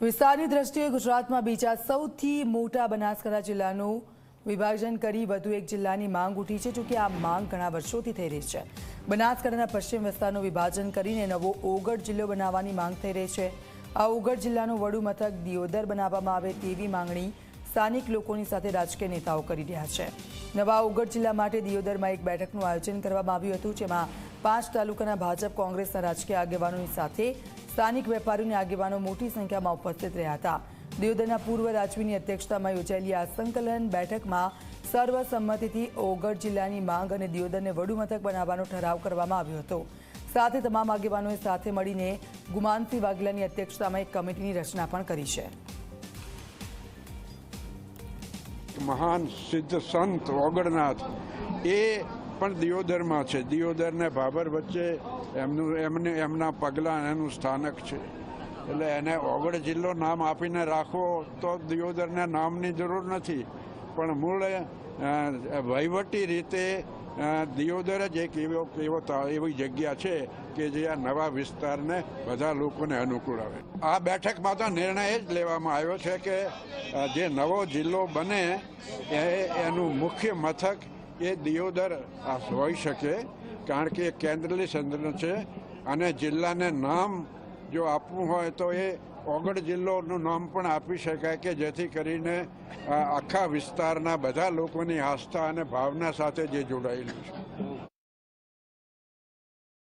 વિસ્તારની દ્રષ્ટિએ ગુજરાતમાં બીજા સૌથી મોટા બનાસકાંઠા જિલ્લાનું વિભાજન કરી વધુ એક જિલ્લાની માંગ ઉઠી છે જોકે આ માંગ ઘણા વર્ષોથી થઈ રહી છે. બનાસકાંઠાના પશ્ચિમ વિસ્તારનું વિભાજન કરીને નવો ઓગઢ જિલ્લો બનાવવાની માંગ થઈ રહી છે. આ ઓગઢ જિલ્લાનું વડુ મથક દિયોદર બનાવવામાં આવે તેવી માંગણી સ્થાનિક લોકોની સાથે રાજકીય નેતાઓ કરી રહ્યા છે. નવા ઓગઢ જિલ્લા માટે દિયોદરમાં એક બેઠકનું આયોજન કરવામાં આવ્યું હતું, જેમાં પાંચ તાલુકાના ભાજપ, કોંગ્રેસના રાજકીય આગેવાનોની સાથે સ્થાનિક વેપારીઓની આગેવાનો મોટી સંખ્યામાં ઉપસ્થિત રહ્યા હતા. દિયોદરના પૂર્વ રાજવીની અધ્યક્ષતામાં યોજાયેલી આ સંકલન બેઠકમાં સર્વસંમતિથી ઓગઢ જિલ્લાની માંગ અને દિયોદરને વડુ મથક બનાવવાનો ઠરાવ કરવામાં આવ્યો હતો. સાથે તમામ આગેવાનોએ સાથે મળીને ગુમાનસિંહ વાઘેલાની અધ્યક્ષતામાં એક કમિટીની રચના પણ કરી છે. મહાન સિદ્ધ સંત ઓગણનાથ. એ પણ દિયોદરમાં છે. દિયોદર ને ભાભર વચ્ચે એમનું, એમને, એમના પગલાં એનું સ્થાનક છે. એટલે એને ઓગળ જિલ્લો નામ આપીને રાખવો તો દિયોદરના નામની જરૂર નથી. પણ મૂળ વહીવટી રીતે દિયોદર જ એક એવો એવો એવી જગ્યા છે કે જે આ નવા વિસ્તારને બધા લોકોને અનુકૂળ આવે. આ બેઠકમાં તો નિર્ણય જ લેવામાં આવ્યો છે કે જે નવો જિલ્લો બને એનું મુખ્ય મથક એ દિયોદર હોઈ શકે. કારણ કે એ કેન્દ્રની સંદર્ભ છે અને જિલ્લાને નામ જો આપવું હોય તો એ ઓગળ જિલ્લોનું નામ પણ આપી શકાય કે જેથી કરીને આખા વિસ્તારના બધા લોકોની આસ્થા અને ભાવના સાથે જે જોડાયેલું છે.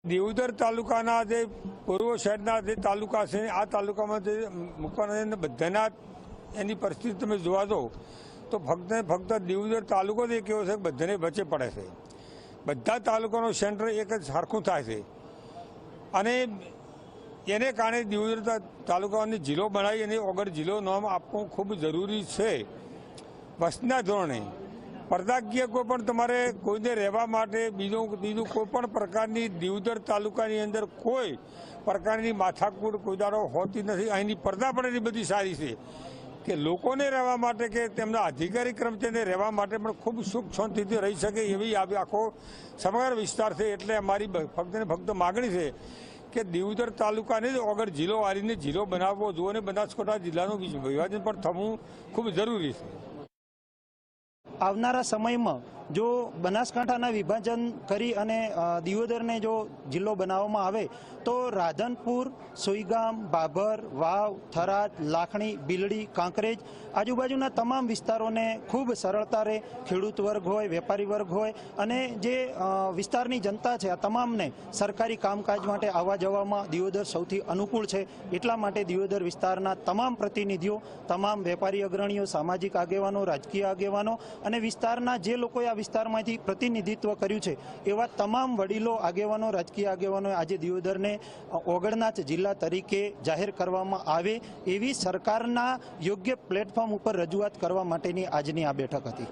દેવદર તાલુકાના જે પૂર્વ શહેરના જે તાલુકા છે, આ તાલુકામાં જે મૂકવાના બધાના એની પરિસ્થિતિ તમે જોવા દો તો ફક્ત ફક્ત દેવદર તાલુકો જ એક એવો છે બધાને વચ્ચે પડે છે. બધા તાલુકાનું સેન્ટર એક જ સરખું થાય છે. અને એને કારણે દેવદર તાલુકાને જિલ્લો બનાવી અને વગર જિલ્લો નામ આપવું ખૂબ જરૂરી છે. વસના ધોરણે પરદાકીય કોઈ પણ તમારે કોઈને રહેવા માટે બીજું બીજું કોઈ પણ પ્રકારની દીવદર તાલુકાની અંદર કોઈ પ્રકારની માથાકૂટ કોઈદારો હોતી નથી. અહીંની પડદા પણ એટલી બધી સારી છે કે લોકોને રહેવા માટે કે તેમના અધિકારી કર્મચારીને રહેવા માટે પણ ખૂબ સુખ શાંતિથી રહી શકે એવી આખો સમગ્ર વિસ્તાર છે. એટલે અમારી ફક્ત ફક્ત માગણી છે કે દેવુદર તાલુકાને જ અગર જિલ્લો વાળીને જિલ્લો બનાવવો જોઈએ અને બનાસકાંઠા જિલ્લાનું વિભાજન પણ થવું ખૂબ જરૂરી છે. આવનારા સમયમાં જો બનાસકાંઠાના વિભાજન કરી અને દિયોદરને જો જિલ્લો બનાવવામાં આવે, તો રાધનપુર, સોઈગામ બાભર વાવ, થરાદ, લાખણી, બિલડી, કાંકરેજ આજુબાજુના તમામ વિસ્તારોને ખૂબ સરળતા રહે ખેડૂત વર્ગ હોય, વેપારી વર્ગ હોય અને જે વિસ્તારની જનતા છે, આ તમામને સરકારી કામકાજ માટે આવવા જવામાં દિયોદર સૌથી અનુકૂળ છે. એટલા માટે દિયોદર વિસ્તારના તમામ પ્રતિનિધિઓ, તમામ વેપારી અગ્રણીઓ, સામાજિક આગેવાનો, રાજકીય આગેવાનો અને વિસ્તારના જે લોકોએ આ વિસ્તારમાંથી પ્રતિનિધિત્વ કર્યું છે. એવા તમામ વડીલો, આગેવાનો, રાજકીય આગેવાનોએ આજે દિયોદરને ઓગણનાથ જિલ્લા તરીકે જાહેર કરવામાં આવે એવી સરકારના યોગ્ય પ્લેટફોર્મ ઉપર રજૂઆત કરવા માટેની આજની આ બેઠક હતી.